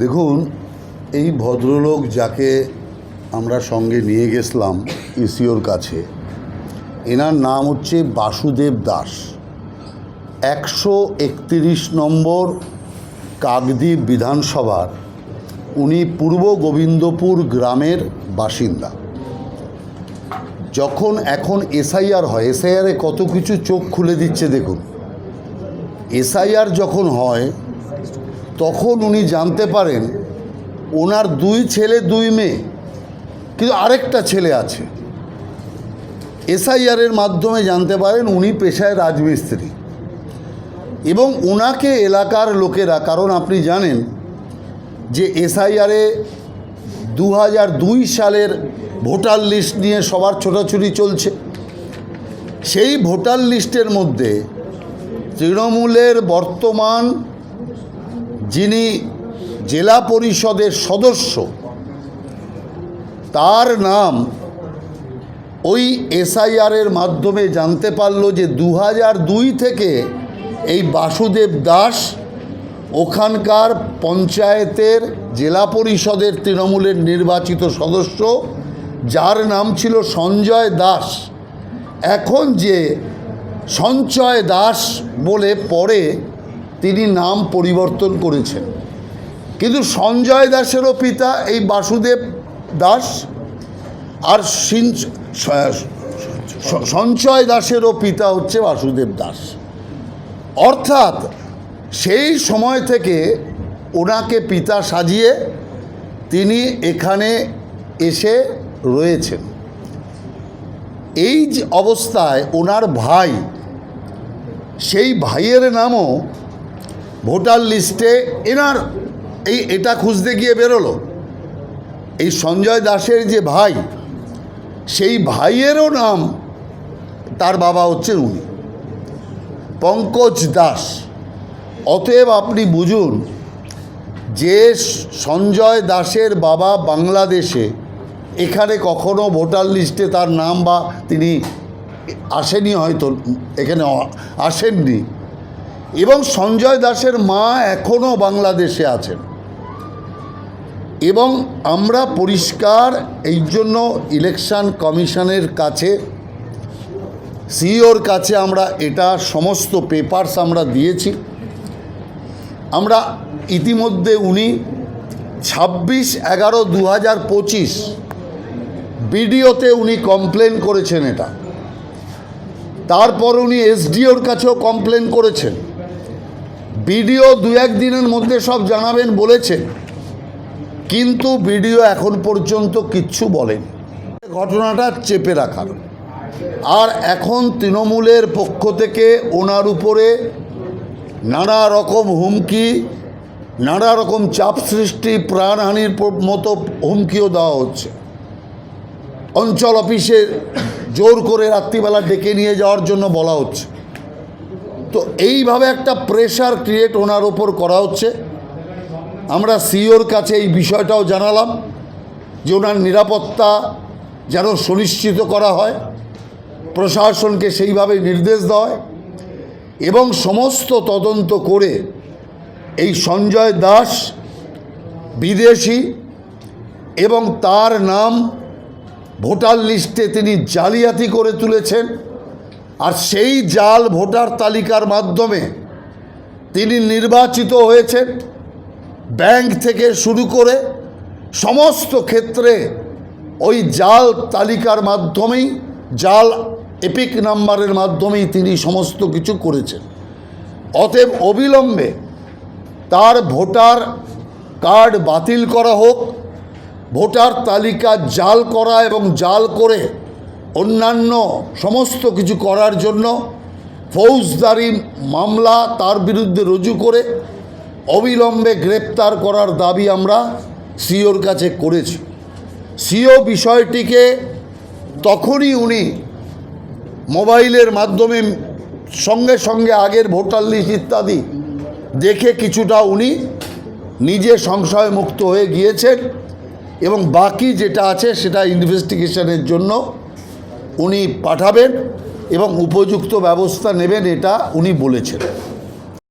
দেখুন, এই ভদ্রলোক যাকে আমরা সঙ্গে নিয়ে গেছিলাম ইসিওর কাছে, এনার নাম হচ্ছে বাসুদেব দাস। একশো একতিরিশ নম্বর কাকদ্বীপ বিধানসভার, উনি পূর্ব গোবিন্দপুর গ্রামের বাসিন্দা। যখন এখন এসআইআর হয়, এসআইআরে কত কিছু চোখ খুলে দিচ্ছে দেখুন। এসআইআর যখন হয় তখন উনি জানতে পারেন ওনার দুই ছেলে, দুই মেয়ে, কিন্তু আরেকটা ছেলে আছে। এসআইআরের মাধ্যমে জানতে পারেন উনি পেশায় রাজমিস্ত্রি। এবং ওনাকে এলাকার লোকেরা, কারণ আপনি জানেন যে এসআইআরে দু হাজার দুই সালের ভোটার লিস্ট নিয়ে সবার ছোটাছুটি চলছে। সেই ভোটার লিস্টের মধ্যে তৃণমূলের বর্তমান যিনি জেলা পরিষদের সদস্য, তার নাম ওই এসআইআরের মাধ্যমে জানতে পারল যে দু দুই থেকে এই বাসুদেব দাস ওখানকার পঞ্চায়েতের জেলা পরিষদের তৃণমূলের নির্বাচিত সদস্য, যার নাম ছিল সঞ্জয় দাস। এখন যে সঞ্চয় দাস বলে পরে তিনি নাম পরিবর্তন করেছেন। কিন্তু সঞ্জয় দাসেরও পিতা এই বাসুদেব দাস আর সঞ্চয় দাসেরও পিতা হচ্ছে বাসুদেব দাস। অর্থাৎ সেই সময় থেকে ওনাকে পিতা সাজিয়ে তিনি এখানে এসে রয়েছেন। এই অবস্থায় ওনার ভাই, সেই ভাইয়ের নামও ভোটার লিস্টে এনার এই এটা খুঁজতে গিয়ে বেরোলো। এই সঞ্জয় দাসের যে ভাই, সেই ভাইয়েরও নাম তার বাবা হচ্ছেন উনি। পঙ্কজ দাস। অতএব আপনি বুঝুন, যে সঞ্জয় দাসের বাবা বাংলাদেশে এখানে কখনো ভোটার লিস্টে তার নাম বা তিনি আসেনি হয়তো, এখানে আসেননি। এবং সঞ্জয় দাসের মা এখনও বাংলাদেশে আছেন। এবং আমরা পরিষ্কার এই জন্য ইলেকশন কমিশনের কাছে, সিইওর কাছে আমরা এটা সমস্ত পেপারস আমরা দিয়েছি। আমরা ইতিমধ্যে উনি ছাব্বিশ এগারো দু হাজার পঁচিশ বিডিওতে উনি কমপ্লেন করেছেন এটা। তারপর উনি এসডিওর কাছেও কমপ্লেন করেছেন। বিডিও দু এক দিনের মধ্যে সব জানাবেন বলেছেন কিন্তু বিডিও এখন পর্যন্ত কিচ্ছু বলেন। ঘটনাটা চেপে রাখার। আর এখন তৃণমূলের পক্ষ থেকে ওনার উপরে নানা রকম হুমকি, নানা রকম চাপ সৃষ্টি, প্রাণহানির মতো হুমকিও দেওয়া হচ্ছে। অঞ্চল অফিসে জোর করে রাত্রিবেলা ডেকে নিয়ে যাওয়ার জন্য বলা হচ্ছে। তো এইভাবে একটা প্রেশার ক্রিয়েট ওনার ওপর করা হচ্ছে। আমরা সিওর কাছে এই বিষয়টাও জানালাম যে ওনার নিরাপত্তা যেন সুনিশ্চিত করা হয়, প্রশাসনকে সেইভাবে নির্দেশ দেওয়া এবং সমস্ত তদন্ত করে এই সঞ্জয় দাস বিদেশি এবং তার নাম ভোটার লিস্টে তিনি জালিয়াতি করে তুলেছেন। আর সেই জাল ভোটার তালিকার মাধ্যমে তিনি নির্বাচিত হয়েছেন, ব্যাংক থেকে শুরু করে সমস্ত ক্ষেত্রে ওই জাল তালিকার মাধ্যমেই, জাল এপিক নাম্বারের মাধ্যমেই তিনি সমস্ত কিছু করেছেন। অতএব অবিলম্বে তার ভোটার কার্ড বাতিল করা হোক, ভোটার তালিকা জাল করা এবং জাল করে অন্যান্য সমস্ত কিছু করার জন্য ফৌজদারি মামলা তার বিরুদ্ধে রুজু করে অবিলম্বে গ্রেপ্তার করার দাবি আমরা সিওর কাছে করেছি। সিও বিষয়টিকে তখনই উনি মোবাইলের মাধ্যমে সঙ্গে সঙ্গে আগের ভোটার লিস্ট ইত্যাদি দেখে কিছুটা উনি নিজে সংশয় মুক্ত হয়ে গিয়েছেন এবং বাকি যেটা আছে সেটা ইনভেস্টিগেশনের জন্য উনি পাঠাবেন এবং উপযুক্ত ব্যবস্থা নেবেন এটা উনি বলেছেন।